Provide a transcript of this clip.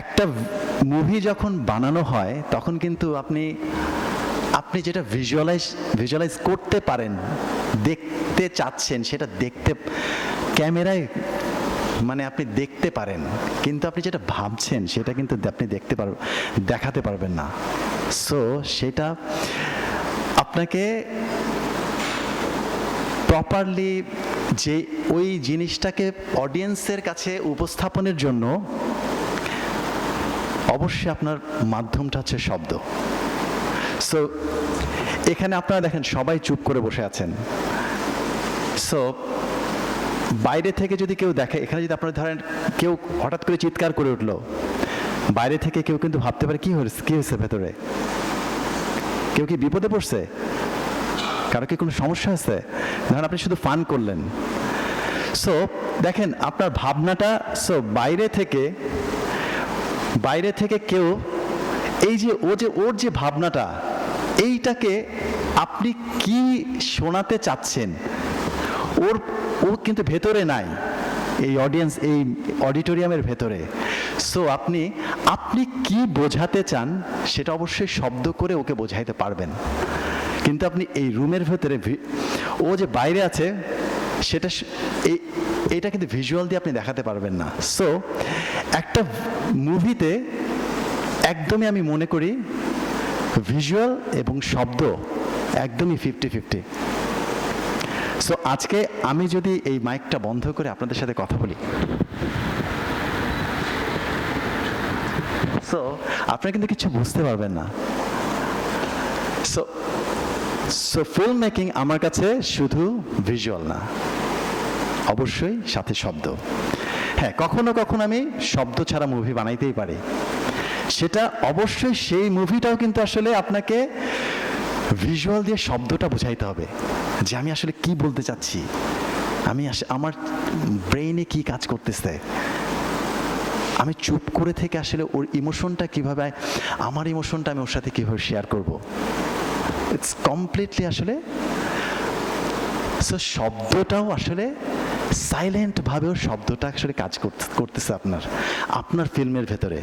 একটা মুভি যখন বানানো হয়, তখন কিন্তু আপনি আপনি যেটা ভিজুয়ালাইজ ভিজুয়ালাইজ করতে পারেন, দেখতে চাচ্ছেন, সেটা দেখতে, ক্যামেরায় মানে আপনি দেখতে পারেন, কিন্তু আপনি যেটা ভাবছেন, সেটা কিন্তু আপনি দেখতে পার, দেখাতে পারবেন না। সো সেটা আপনাকে প্রপারলি যে ওই জিনিসটাকে অডিয়েন্সের কাছে উপস্থাপনের জন্য অবশ্যই আপনার মাধ্যমটা হচ্ছে শব্দ। সো এখানে আপনারা দেখেন সবাই চুপ করে বসে আছেন। সো বাইরে থেকে যদি কেউ দেখে, এখানে যদি আপনারা ধরেন কেউ হঠাৎ করে চিৎকার করে উঠল, বাইরে থেকে কেউ কিন্তু ভাবতে পারে কি হয়েছে কি হয়েছে ভেতরে? কেউ কি বিপদে পড়ছে? কারও কি কোনো সমস্যা আছে ধরেন আপনি শুধু ফান করলেন। সো দেখেন আপনার ভাবনাটা সো বাইরে থেকে বাইরে থেকে কেউ এই যে ও যে, ওর যে ভাবনাটা, এইটাকে আপনি কি শোনাতে চাচ্ছেন? ওর, ও কিন্তু ভেতরে নাই, এই অডিয়েন্স এই অডিটোরিয়ামের ভেতরে। সো আপনি আপনি কি বোঝাতে চান, সেটা অবশ্যই শব্দ করে ওকে বোঝাইতে পারবেন। কিন্তু আপনি এই রুমের ভেতরে ও যে বাইরে আছে সেটা এটা কিন্তু ভিজুয়াল দিয়ে আপনি দেখাতে পারবেন না। সো একটা মুভিতে একদমই আমি মনে করি ভিজুয়াল এবং শব্দ একদমই ফিফটি ফিফটি সো আজকে আমি যদি এই মাইকটা বন্ধ করে আপনাদের সাথে কথা বলি। সো আপনারা কিন্তু কিছু বুঝতে পারবেন না। সো সো ফিল্ম মেকিং আমার কাছে শুধু ভিজুয়াল না। অবশ্যই সাথে শব্দ। হ্যাঁ কখনো কখনো আমি শব্দ ছাড়া মুভি বানাইতেই পারি। সেটা অবশ্যই সেই মুভিটাও কিন্তু আসলে আপনাকে ভিজুয়াল দিয়ে শব্দটা বোঝাইতে হবে। যে আমি আসলে কি বলতে চাচ্ছি? আমি আমার ব্রেইনে কি কাজ করতেছে? আমি চুপ করে থেকে আসলে ওর ইমোশনটা কীভাবে, আমার ইমোশনটা আমি ওর সাথে কীভাবে শেয়ার করব? ইটস কমপ্লিটলি আসলে সো শব্দটাও আসলে সাইলেন্টভাবেও শব্দটা আসলে কাজ করতে- করতেছে আপনার আপনার ফিল্মের ভেতরে।